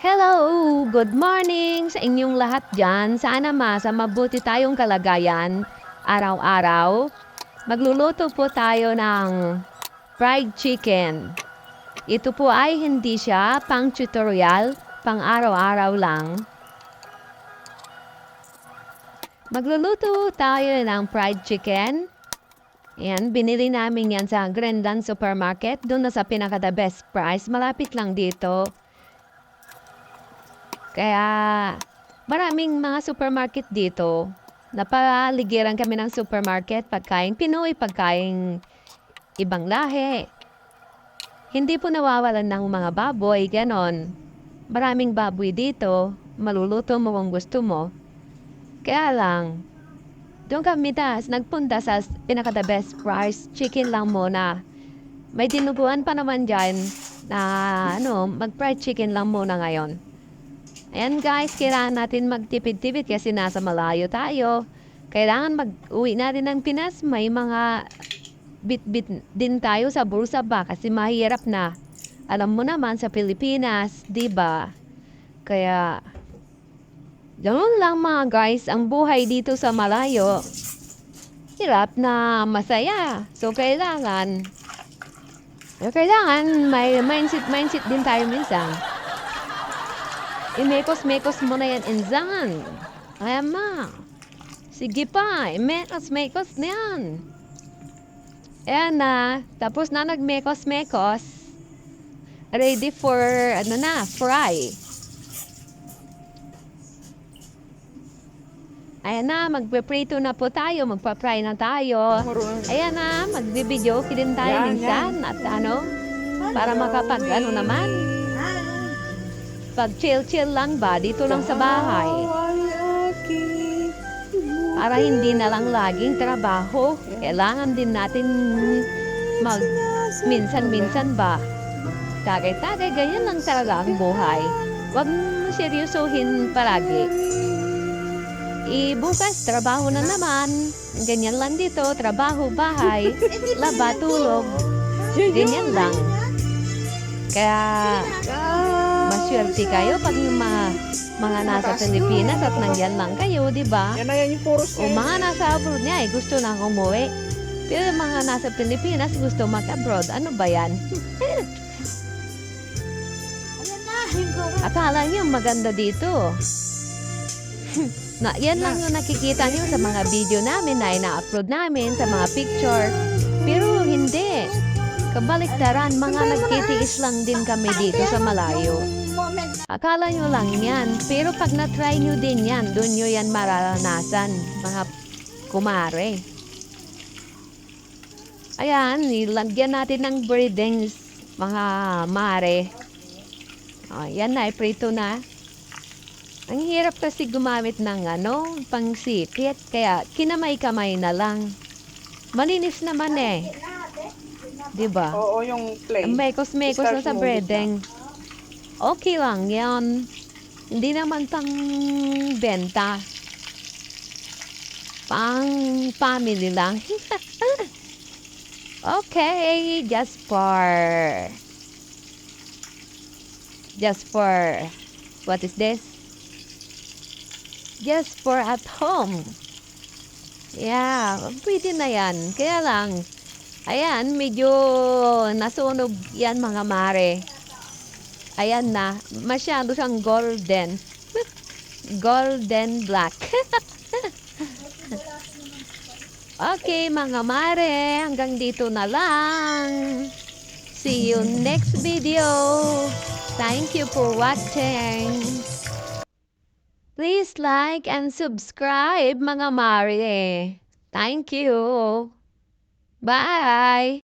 Hello! Good morning sa inyong lahat dyan. Sana masa mabuti tayong kalagayan araw-araw. Magluluto po tayo ng fried chicken. Ito po ay hindi siya pang tutorial, pang araw-araw lang. Magluluto tayo ng fried chicken. Yan, binili namin yan sa Grandan Supermarket. Doon na sa pinaka-the best price. Malapit lang dito. Kaya maraming mga supermarket dito. Napaligiran kami ng supermarket, pagkain Pinoy, pagkain ibang lahi. Hindi po nawawalan ng mga baboy, ganon. Maraming baboy dito, maluluto mo kung gusto mo. Kaya lang, doon kami tas, nagpunta sa pinaka-the best price, chicken lang muna. May dinuguan pa naman dyan na ano, mag-fried chicken lang muna ngayon. Ayan guys, kailangan natin magtipid-tipid kasi nasa malayo tayo. Kailangan mag-uwi natin ng Pinas. May mga bit-bit din tayo sa bursa ba kasi mahirap na. Alam mo naman sa Pilipinas, 'di ba? Kaya Ganun lang mga guys, ang buhay dito sa malayo. Hirap na masaya. So kailangan kailangan may mindset mindset din tayo minsan. Imekos-mekos mo na yan, Inzan. Kaya ma. Sige pa, imekos-mekos na yan. Ayan na. Tapos na nagmekos-mekos. Ready for, ano na, fry. Ayan na, magpe-prito na po tayo, magpa-fry na tayo. Ayan na, magbibideo din tayo Yan, minsan. At ano, para makapag, ano naman, pag chill-chill lang ba, dito lang sa bahay. Para hindi na lang laging trabaho. Kailangan din natin mag minsan-minsan ba. Tagay-tagay, ganyan lang talaga ang buhay. Huwag seryosohin palagi. Eh, bukas, trabaho na naman. Ganyan lang dito, trabaho, bahay, laba, tulog. Ganyan lang. Kaya, maswerte kayo pag yung mga, mga nasa Pilipinas at nandyan lang kayo, di ba? Yan na yan yung puros O mga nasa abroad niya, eh, gusto nang umuwi. Pero yung mga nasa Pilipinas, gusto mag-abroad. Ano ba yan? Akala niyo maganda dito. na, yan lang yung nakikita niyo sa mga video namin na ina-upload namin, sa mga picture. Pero hindi. Kabaliktaran, mga nagtitiis lang din kami dito sa malayo. Akala nyo lang yan. Pero pag na-try nyo din yan, doon nyo yan mararanasan, mga kumare. Ayan, nilagyan natin ng breadings, mga mare. O, yan na, prito na. Ang hirap kasi gumamit ng ano, pangsikit, kaya kinamay-kamay na lang. Malinis naman eh. 'Di ba? Oo, yung play. Ang mekos-mekos na sa breading. Okay lang yan. Hindi naman pang benta. Pang family lang. okay, just for... Just for... What is this? Just for at home. Yeah, pwede na yan. Kaya lang, Ayan, medyo nasunog yan mga mare. Ayan na, masyado siyang golden. golden black. okay mga mare, hanggang dito na lang. See you next video. Thank you for watching. Please like and subscribe mga mare. Thank you. Bye!